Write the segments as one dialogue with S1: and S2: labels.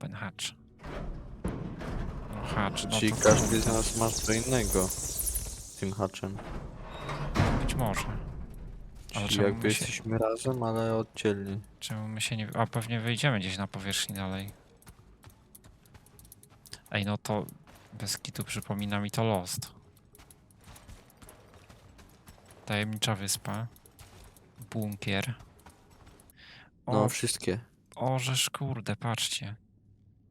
S1: Open hatch. No hatch, no
S2: Czyli
S1: to
S2: każdy z nas ma co innego z tym haczem.
S1: być może. Ale
S2: Czyli
S1: czemu
S2: jakby
S1: my, się,
S2: jesteśmy razem, ale oddzielnie.
S1: czemu my się nie... A pewnie wyjdziemy gdzieś na powierzchni dalej. Ej, no to bez kitu przypomina mi to Lost. Tajemnicza wyspa. Bunkier. O,
S2: No, wszystkie.
S1: Orzesz, kurde, patrzcie.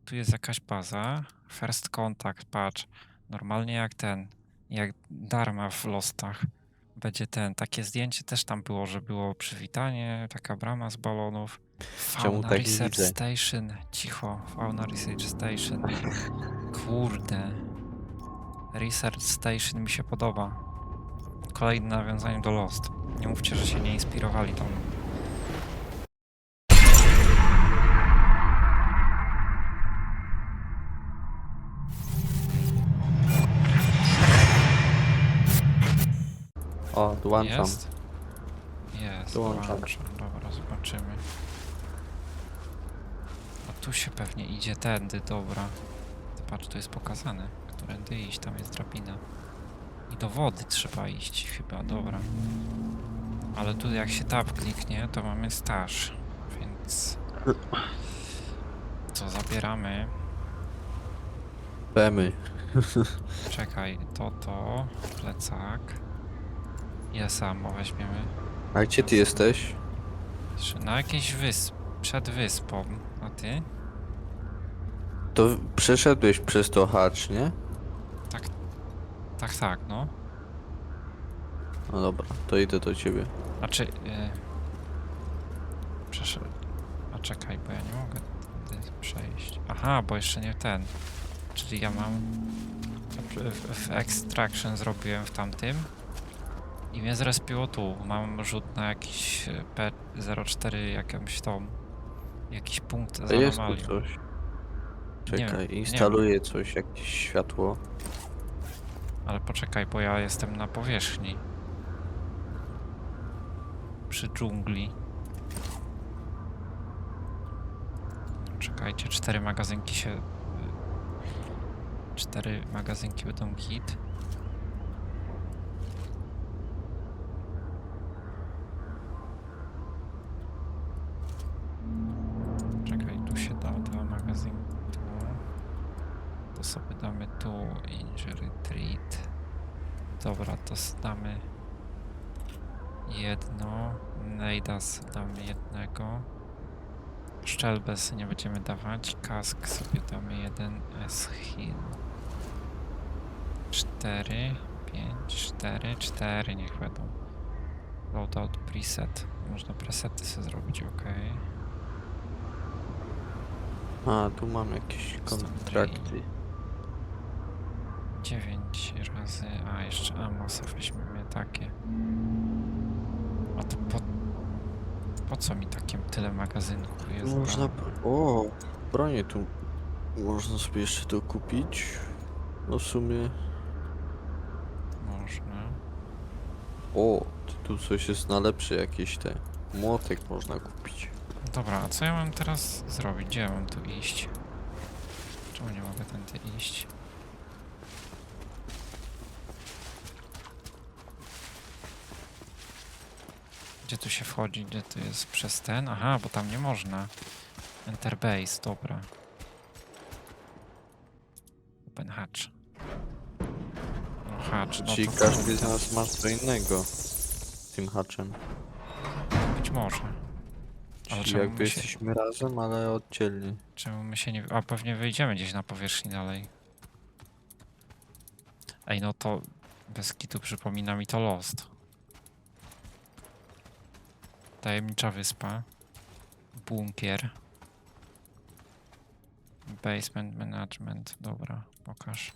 S1: Tu jest jakaś baza. First contact, patrz. Normalnie jak ten, jak Dharma w Lostach. Będzie ten, takie zdjęcie też tam było, że było przywitanie, taka brama z balonów. Fauna
S2: tak
S1: Research
S2: widzę?
S1: Station, cicho, Fauna Research Station. Kurde. Research Station mi się podoba. Kolejne nawiązanie do Lost. Nie mówcie, że się nie inspirowali tą
S2: O, dołączam.
S1: Jest? Jest,
S2: Dołączam.
S1: dołączam. Dobra, zobaczymy. A tu się pewnie idzie tędy, dobra. To Patrz, tu jest pokazane, którędy iść, tam jest drabina. I do wody trzeba iść chyba, dobra. Ale tu jak się tab kliknie, to mamy staż, więc... Co zabieramy?
S2: Bemy.
S1: Czekaj, to, to, plecak. Ja samo weźmiemy.
S2: A gdzie ty jesteś?
S1: Na jakiejś wysp, przed wyspą. A ty?
S2: To przeszedłeś przez to hacz, nie?
S1: Tak, tak, no.
S2: No dobra, to idę do ciebie.
S1: Znaczy... Yy... Przeszedł. A czekaj, bo ja nie mogę tędy przejść. Aha, bo jeszcze nie ten. Czyli ja mam... W, w Extraction zrobiłem w tamtym. I mnie zrespiło tu. Mam rzut na jakiś e, P04, jakąś tą... Jakiś punkt
S2: A
S1: z
S2: jest tu
S1: anomalią.
S2: coś.
S1: Nie wiem,
S2: Czekaj,
S1: nie
S2: instaluję coś, jakieś światło.
S1: Ale poczekaj, bo ja jestem na powierzchni. Przy dżungli. Czekajcie, cztery magazynki się... y, Cztery magazynki będą git. To sobie damy tu injury treat. Dobra, to damy jedno. Neidas damy jednego. Szczelbę sobie nie będziemy dawać. Kask sobie damy jeden. S-heal. Cztery, pięć, cztery, cztery niech będą. Loadout preset. Można presety sobie zrobić, ok.
S2: A, tu mam jakieś kontrakty.
S1: 9 razy, a jeszcze Amosa weźmiemy takie. A to po, po co mi takie tyle magazynków jest?
S2: Można... O, bronię tu. Można sobie jeszcze to kupić. No w sumie...
S1: Można.
S2: O, tu- tu coś jest na lepsze jakieś te. Młotek można kupić.
S1: Dobra, a co ja mam teraz zrobić? Gdzie ja mam tu iść? Czemu nie mogę tędy iść? Gdzie tu się wchodzi? Gdzie tu jest przez ten? Aha, bo tam nie można. Enter base, dobra. Open hatch. No hatch, no
S2: Czyli
S1: to
S2: każdy z nas ma co innego z tym haczem.
S1: być może. Ale
S2: Czyli
S1: czemu
S2: jakby
S1: my się-
S2: jesteśmy razem, ale oddzielnie.
S1: Czemu my się nie... A pewnie wyjdziemy gdzieś na powierzchni dalej. Ej, no to bez kitu przypomina mi to Lost. Tajemnicza wyspa. Bunkier. Basement management. Dobra, pokaż.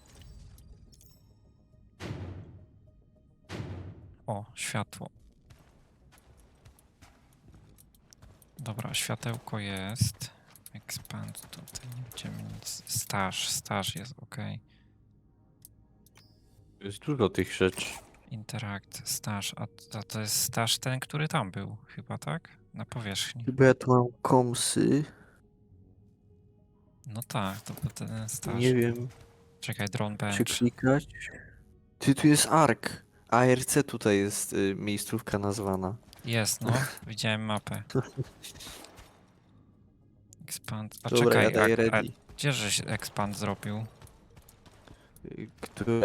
S1: O, światło. Dobra, światełko jest. Expand tutaj nie będziemy nic. Staż, staż jest ok.
S2: Jest dużo tych rzeczy.
S1: Interact, staż. A, a to jest staż ten, który tam był, chyba tak? Na powierzchni.
S2: Chyba ja tu mam komsy.
S1: No tak, to był ten starszy.
S2: Nie wiem,
S1: Czekaj, drone
S2: czy
S1: bench.
S2: klikać. Ty, tu jest ARK. ARC tutaj jest y, miejscówka nazwana.
S1: Jest, no. Widziałem mapę. Expand. A
S2: Dobra,
S1: czekaj,
S2: ja daję
S1: a, a
S2: ready.
S1: gdzie żeś expand zrobił?
S2: Y, Które...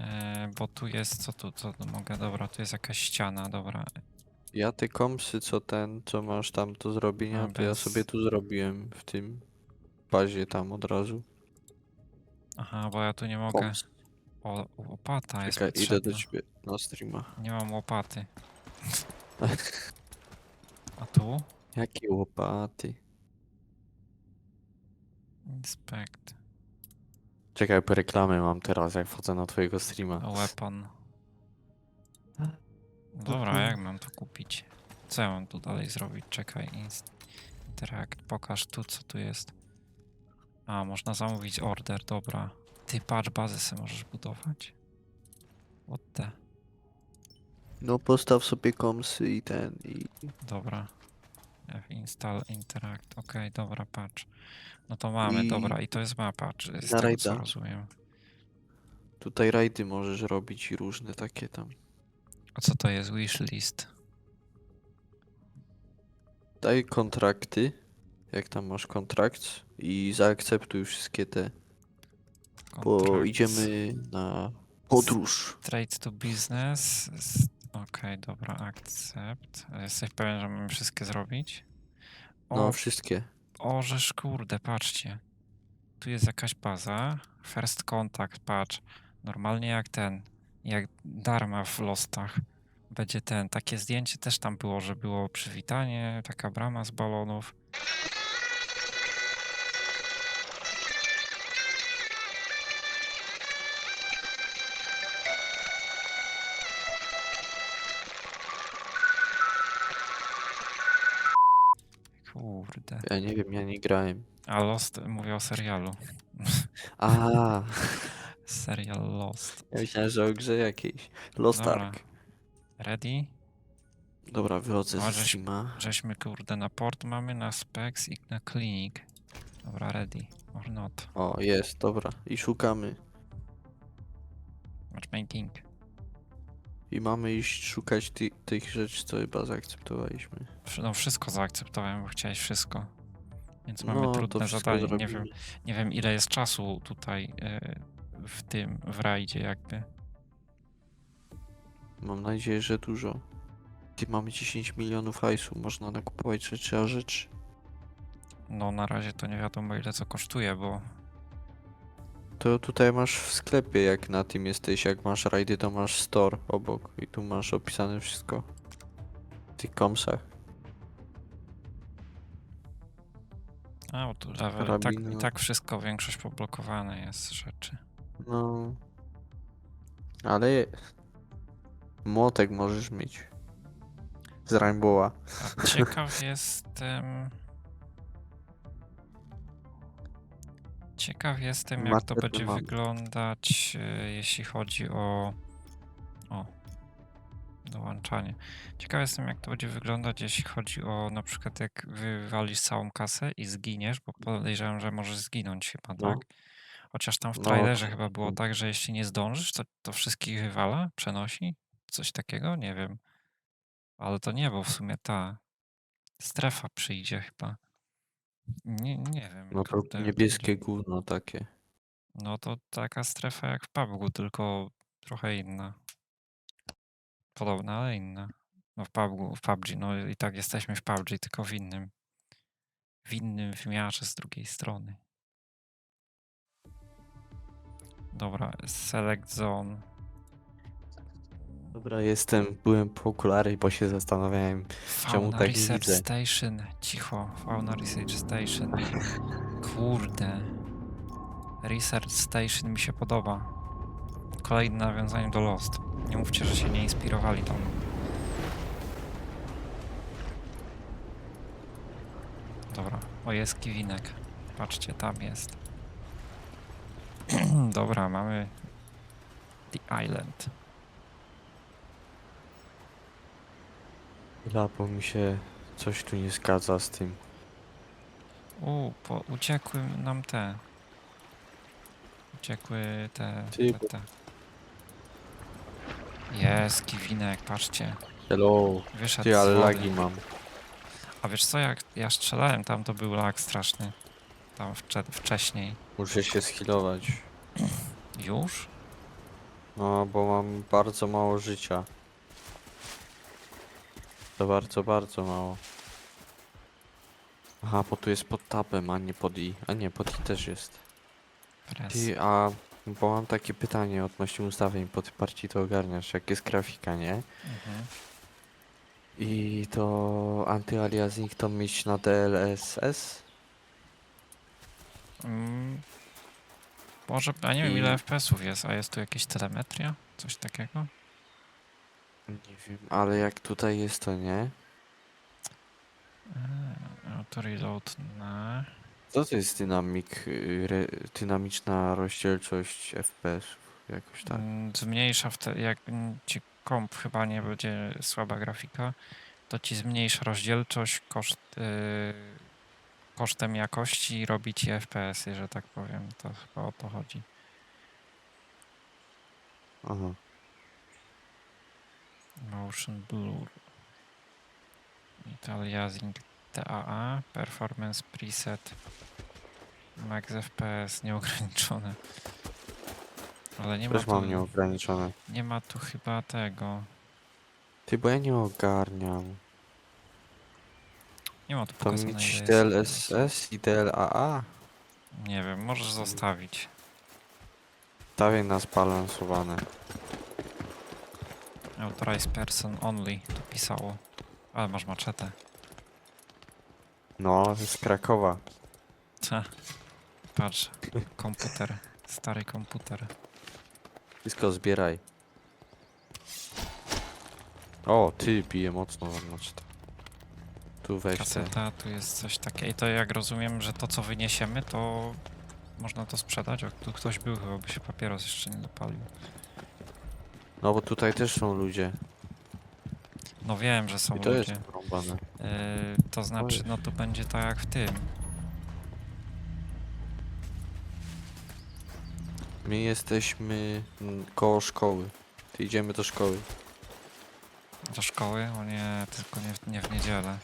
S1: E, bo tu jest, co tu, co tu mogę, dobra, tu jest jakaś ściana, dobra.
S2: Ja te komsy, co ten, co masz tam do zrobienia,
S1: No,
S2: to ja
S1: bez-
S2: sobie tu zrobiłem w tym bazie tam od razu.
S1: Aha, bo ja tu nie mogę. O, łopata jest
S2: Czekaj, idę
S1: potrzebna.
S2: do ciebie na streama.
S1: Nie mam łopaty. A tu?
S2: Jakie łopaty?
S1: Inspect.
S2: Czekaj, po reklamę mam teraz, jak wchodzę na twojego streama.
S1: Weapon. Dobra, jak mam to kupić? Co ja mam tu dalej zrobić? Czekaj, inst interact, pokaż tu co tu jest. A, można zamówić order, dobra. Ty patrz, bazę sobie możesz budować. What the?
S2: No postaw sobie komsy i ten i...
S1: Dobra. F install interact, okej, dobra, patrz. No to mamy,
S2: I-
S1: dobra, i to jest mapa, czy z
S2: na
S1: tego co rozumiem.
S2: Tutaj rajdy możesz robić i różne takie tam.
S1: A co to jest wishlist?
S2: Daj kontrakty, jak tam masz kontrakt i zaakceptuj wszystkie te, bo
S1: Contracts.
S2: idziemy na podróż.
S1: Trade to business. s- Okej, dobra, accept. Jesteś pewien, że mamy wszystkie zrobić? O,
S2: No, wszystkie.
S1: orzesz, kurde, patrzcie. Tu jest jakaś baza. First contact, patrz. Normalnie jak ten, jak Dharma w Lostach. Będzie ten, takie zdjęcie też tam było, że było przywitanie, taka brama z balonów.
S2: Ja nie wiem, ja nie grałem.
S1: A Lost, mówię o serialu.
S2: A,
S1: Serial Lost.
S2: ja myślałem, że o grze jakiejś. Lost
S1: Dobra.
S2: Ark.
S1: Ready?
S2: Dobra, wychodzę
S1: No,
S2: z
S1: żeś-
S2: streama.
S1: Żeśmy kurde na port mamy, na specs i na clinic. Dobra, ready. Or not.
S2: O, jest, dobra. I szukamy.
S1: Matchmaking.
S2: I mamy iść szukać ty, tych rzeczy, co chyba zaakceptowaliśmy.
S1: No wszystko zaakceptowałem, bo chciałeś wszystko. Więc mamy
S2: No,
S1: trudne zadanie. Nie wiem, nie wiem ile jest czasu tutaj e, w tym, w rajdzie jakby.
S2: Mam nadzieję, że dużo. Ty mamy 10 milionów hajsu, można nakupować rzeczy, a rzeczy.
S1: No na razie to nie wiadomo ile co kosztuje, bo
S2: To tutaj masz w sklepie, jak na tym jesteś, jak masz rajdy, to masz store obok i tu masz opisane wszystko. W tych komsach.
S1: a, bo tu level, i tak, i
S2: Karabiny.
S1: tak wszystko, większość poblokowane jest rzeczy.
S2: No. Ale młotek możesz mieć. Z Rainbowa.
S1: A ciekaw jestem. Ciekaw jestem, jak to
S2: Market
S1: będzie wyglądać, e, jeśli chodzi o. O. Dołączanie. Ciekaw jestem, jak to będzie wyglądać, jeśli chodzi o na przykład, jak wywalisz całą kasę i zginiesz, bo podejrzewam, że możesz zginąć chyba,
S2: No.
S1: tak? Chociaż tam w
S2: No,
S1: trailerze chyba było tak, że jeśli nie zdążysz, to, to wszystkich wywala, przenosi? Coś takiego? Nie wiem. Ale to nie, bo w sumie ta strefa przyjdzie chyba. Nie, nie wiem.
S2: No to
S1: kurde,
S2: niebieskie
S1: będzie.
S2: gówno takie.
S1: No to taka strefa jak w PUBG, tylko trochę inna. Podobna, ale inna. No w PUBG, w PUBG, no i tak jesteśmy w PUBG, tylko w innym. W innym wymiarze z drugiej strony. Dobra, select zone.
S2: Dobra, jestem, byłem po okulary, bo się zastanawiałem. Czemu
S1: Fauna
S2: tak
S1: Research
S2: widzę?
S1: Station. Cicho. Fauna Research Station. Kurde. Research Station mi się podoba. Kolejne nawiązanie do Lost. Nie mówcie, że się nie inspirowali tą. Dobra. O, jest kiwinek. Patrzcie, tam jest. Dobra, mamy The Island.
S2: Chwila, bo mi się coś tu nie zgadza z tym.
S1: U, po, uciekły nam te. Uciekły te.
S2: Ty,
S1: te,
S2: bo-
S1: te. Jest, kiwinek, patrzcie.
S2: Hello.
S1: Wyszedł
S2: Ty, ale
S1: z wody.
S2: lagi mam.
S1: A wiesz co, jak ja strzelałem tam, to był lag straszny. Tam wcze wcześniej.
S2: Muszę się schilować.
S1: Już?
S2: No, bo mam bardzo mało życia. To bardzo, bardzo mało. Aha, bo tu jest pod tabem, a nie pod i. A nie, pod i też jest. Ty, a bo mam takie pytanie odnośnie ustawień po tej partii to ogarniasz, jak jest grafika, nie?
S1: Mhm.
S2: I to anty-aliasing to mieć na DLSS?
S1: Mm, może, a nie wiem
S2: I-
S1: ile FPS-ów jest, a jest tu jakieś telemetria? Coś takiego?
S2: Nie wiem, ale jak tutaj jest to nie?
S1: Eee, Auto reload na...
S2: Co to jest dynamik, y, re, dynamiczna rozdzielczość FPS-ów? Jakoś tak.
S1: Mm, Zmniejsza wtedy, jak ci komp chyba nie będzie słaba grafika, to ci zmniejsza rozdzielczość koszt, yy, kosztem jakości i robi ci FPS, że tak powiem. To chyba o to chodzi.
S2: Aha.
S1: Motion Blur. Italiazing TAA. Performance preset. Max FPS nieograniczone. Ale nie ma,
S2: Też mam
S1: tu,
S2: nieograniczone.
S1: nie ma tu chyba tego.
S2: Ty, bo ja nie ogarniam.
S1: Nie ma tu
S2: To
S1: pokazane
S2: mieć
S1: ile jest
S2: DLSS i DLAA?
S1: Nie wiem, możesz zostawić.
S2: Stawię na zbalansowane.
S1: Authorized person only, tu pisało. Ale masz maczetę.
S2: No, z Krakowa.
S1: Ta. Patrz, komputer. Stary komputer.
S2: Wszystko zbieraj. O, ty bije mocno wam to. Tu weź te.
S1: Kaseta, tu jest coś takiego. I to jak rozumiem, że to co wyniesiemy, to można to sprzedać. O, tu ktoś był, chyba by się papieros jeszcze nie dopalił.
S2: No bo tutaj też są ludzie.
S1: No wiem, że są
S2: I to
S1: ludzie.
S2: jest porąbane.
S1: Yy, to znaczy, no tu będzie tak jak w tym.
S2: My jesteśmy mm, koło szkoły. Ty idziemy do szkoły.
S1: Do szkoły? O nie, tylko nie w, nie w niedzielę.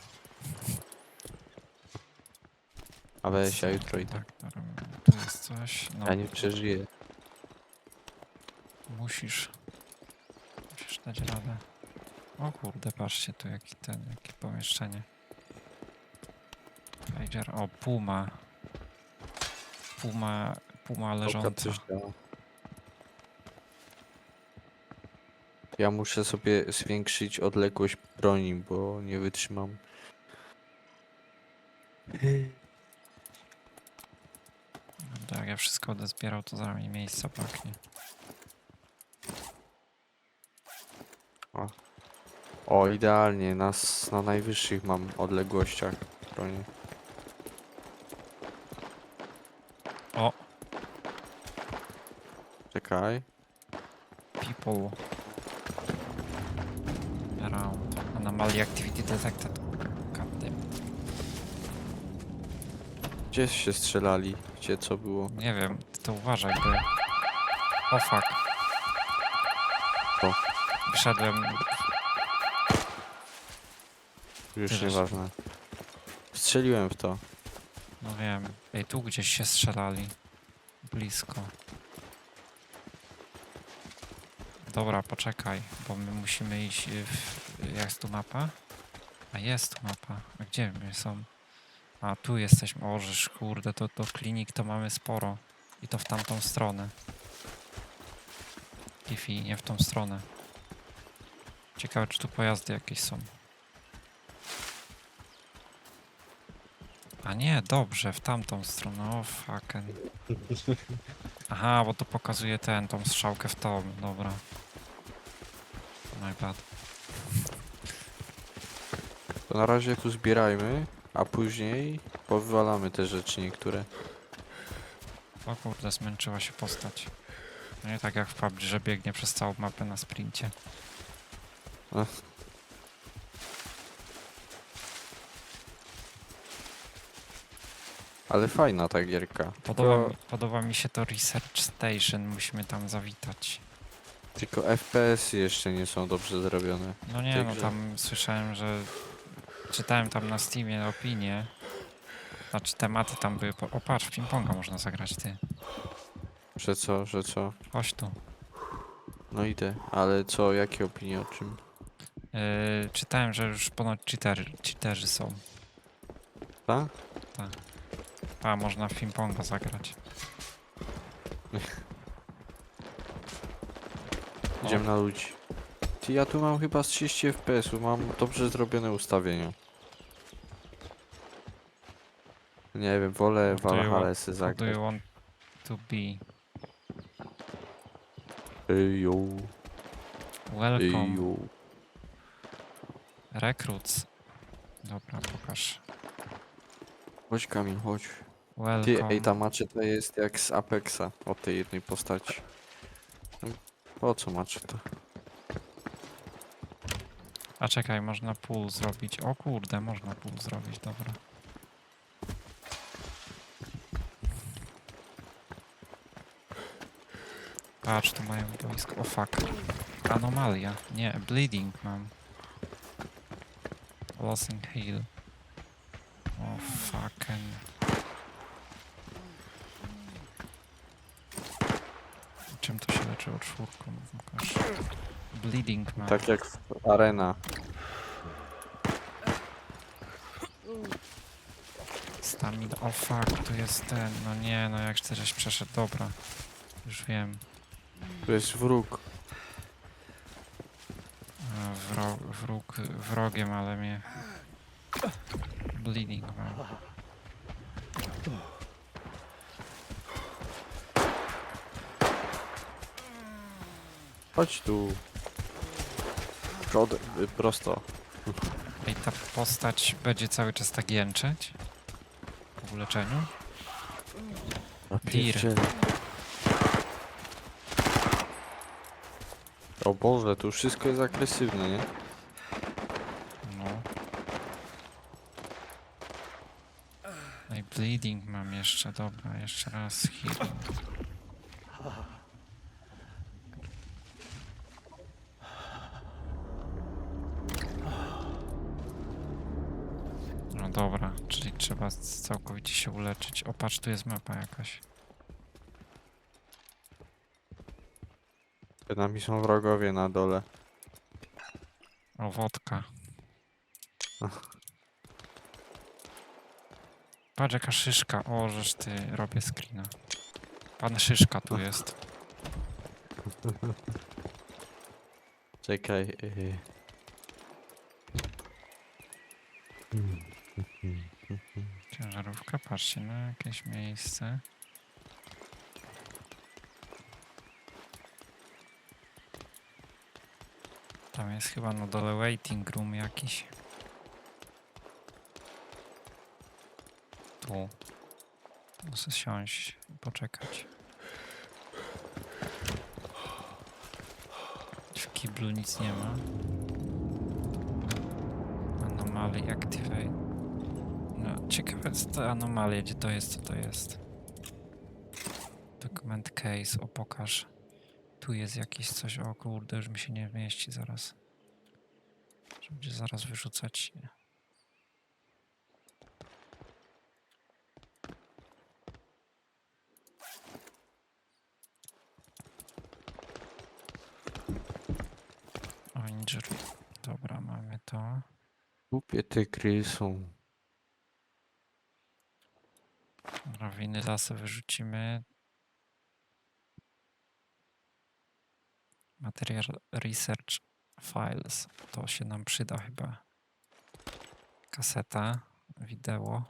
S2: A weź,
S1: Co
S2: jutro idę.
S1: tak to robimy? Tu jest coś. No,
S2: Ja nie przeżyję.
S1: musisz. Musisz dać radę. O kurde, patrzcie tu jaki ten, jakie pomieszczenie. Pager, o puma. Puma, puma
S2: Oka
S1: leżąca.
S2: coś działa. Ja muszę sobie zwiększyć odległość broni, bo nie wytrzymam.
S1: Dobra, jak ja wszystko będę zbierał, to zaraz mi miejsca braknie.
S2: O, idealnie, na, s- na najwyższych mam odległościach broni.
S1: O,
S2: Czekaj.
S1: people. Around. Anomaly activity detected. Goddamn.
S2: Gdzie się strzelali? Gdzie co było?
S1: Nie wiem, ty to uważaj, bo... O fuck.
S2: Co?
S1: Wyszedłem...
S2: Już nieważne. Strzeliłem w to.
S1: No wiem. Ej, tu gdzieś się strzelali. Blisko. Dobra, poczekaj, bo my musimy iść w... Jak jest tu mapa? A jest tu mapa. A gdzie my są? A, tu jesteśmy. O, żeż kurde, to, to klinik to mamy sporo. I to w tamtą stronę. Tifi, nie w tą stronę. Ciekawe, czy tu pojazdy jakieś są. A nie, dobrze, w tamtą stronę. O, fucking. Aha, bo to pokazuje ten, tą strzałkę w tą. Dobra. My bad.
S2: To na razie tu zbierajmy, a później powywalamy te rzeczy niektóre.
S1: O kurde, zmęczyła się postać. No nie tak jak w PUBG, że biegnie przez całą mapę na sprincie.
S2: Ale fajna ta gierka.
S1: Podoba,
S2: Tylko,
S1: mi, podoba mi się to Research Station, musimy tam zawitać.
S2: tylko FPS -y jeszcze nie są dobrze zrobione.
S1: No nie, no tam słyszałem, że czytałem tam na Steamie opinie. Znaczy tematy tam były. po- O patrz, w ping-ponga można zagrać ty.
S2: Że co, że co?
S1: Chodź tu.
S2: No idę. Ale co, jakie opinie o czym?
S1: Yy, czytałem, że już ponoć cheatery, cheaterzy są.
S2: Tak?
S1: A, można w ping-ponga zagrać.
S2: Idziemy na ludzi. Ty, ja tu mam chyba z 30 FPS-ów, mam dobrze zrobione ustawienia. Nie wiem, wolę
S1: Do you
S2: Valhalla se
S1: do
S2: zagrać.
S1: you want to be?
S2: Ejo,
S1: Welcome.
S2: ejo.
S1: Recruits. Dobra, pokaż.
S2: Chodź Kamil, chodź. Ty,
S1: Welcome.
S2: ej, ta maczeta jest jak z Apexa, od tej jednej postaci. No, Po co maczeta?
S1: A czekaj, można pool zrobić. O kurde, można pool zrobić, dobra. Patrz, tu mają boisko. O fuck. Anomalia. Nie, bleeding mam. Losing heal. O fucking. Czym to się leczyło czwórką? Pokaż. Bleeding mam.
S2: Tak jak w Arena.
S1: Stamina. O fuck, tu jest ten. No nie, no jak chcesz, żeś przeszedł. Dobra. Już wiem.
S2: Tu jest wróg.
S1: A, Wro wróg wrogiem, ale mnie. Bleeding mam.
S2: Chodź tu. Przod, y, prosto.
S1: Ej, ta postać będzie cały czas tak jęczeć? Po uleczeniu? Dir.
S2: O Boże, tu wszystko jest agresywne, nie?
S1: No. Ej, bleeding mam jeszcze, dobra, jeszcze raz healing. No dobra, czyli trzeba całkowicie się uleczyć. O, patrz, tu jest mapa jakaś.
S2: Przed nami są wrogowie na dole.
S1: O, wodka. Patrz jaka szyszka. O, żeż ty, robię screena. Pan szyszka tu jest.
S2: Czekaj. y.
S1: Ciężarówka, patrzcie na jakieś miejsce. Tam jest chyba na dole waiting room jakiś. Tu. Muszę siąść i poczekać. W kiblu nic nie ma. Anomaly activate. No, ciekawe co to anomalie, gdzie to jest, co to jest. Document case, o pokaż. Tu jest jakieś coś, o kurde, już mi się nie mieści zaraz. Że Będzie zaraz wyrzucać. O, injury. Dobra, mamy to.
S2: Głupie tygry są.
S1: Dobra, winy lasy wyrzucimy. Material Research Files. To się nam przyda chyba. Kaseta, wideo.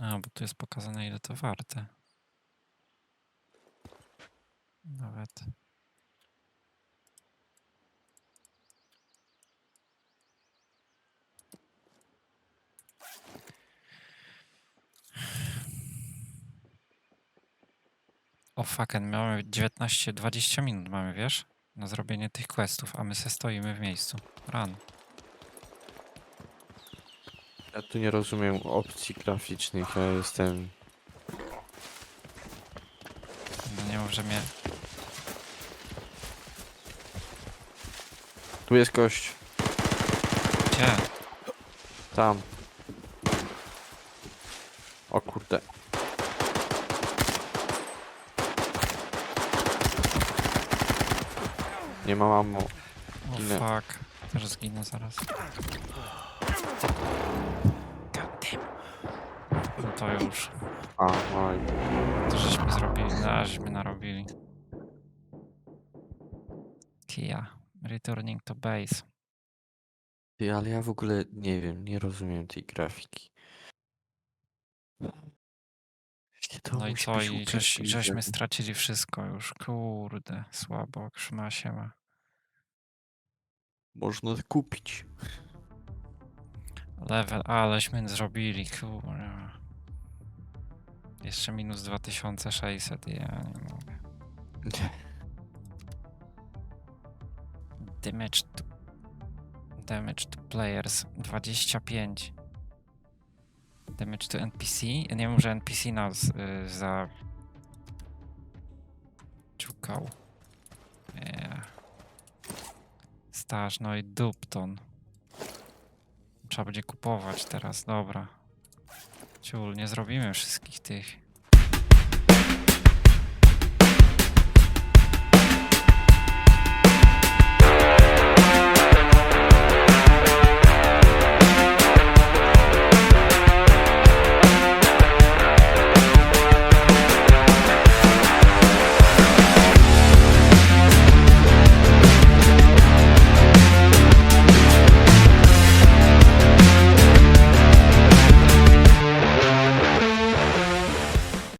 S1: A, bo tu jest pokazane ile to warte. Nawet. O fucking, mamy 19-20 minut mamy, wiesz? na zrobienie tych questów, a my se stoimy w miejscu. Run.
S2: Ja tu nie rozumiem opcji graficznych, ja jestem...
S1: No nie mów, że mnie...
S2: Tu jest gość,
S1: Gdzie?
S2: tam. O kurde. Nie mam ammo.
S1: O
S2: Ginę.
S1: fuck. Też zginę zaraz. No to już.
S2: A, oj.
S1: To żeśmy zrobili, no, żeśmy narobili. Kia. Returning to base.
S2: Ty, ale ja w ogóle nie wiem, nie rozumiem tej grafiki. Jakie to
S1: No i
S2: musi
S1: co?
S2: być
S1: I żeś,
S2: upierdliwe.
S1: żeśmy stracili wszystko już. Kurde. Słabo. Krzyma się ma.
S2: Można kupić.
S1: Level, aleśmy zrobili, kurwa. Jeszcze minus 2600, ja nie mogę. Damage to, damage to players 25. Damage to NPC? Ja nie wiem, że NPC nas y, za... Ciukał. Staż, no i Dupton. Trzeba będzie kupować teraz, dobra. Ciul, nie zrobimy wszystkich tych.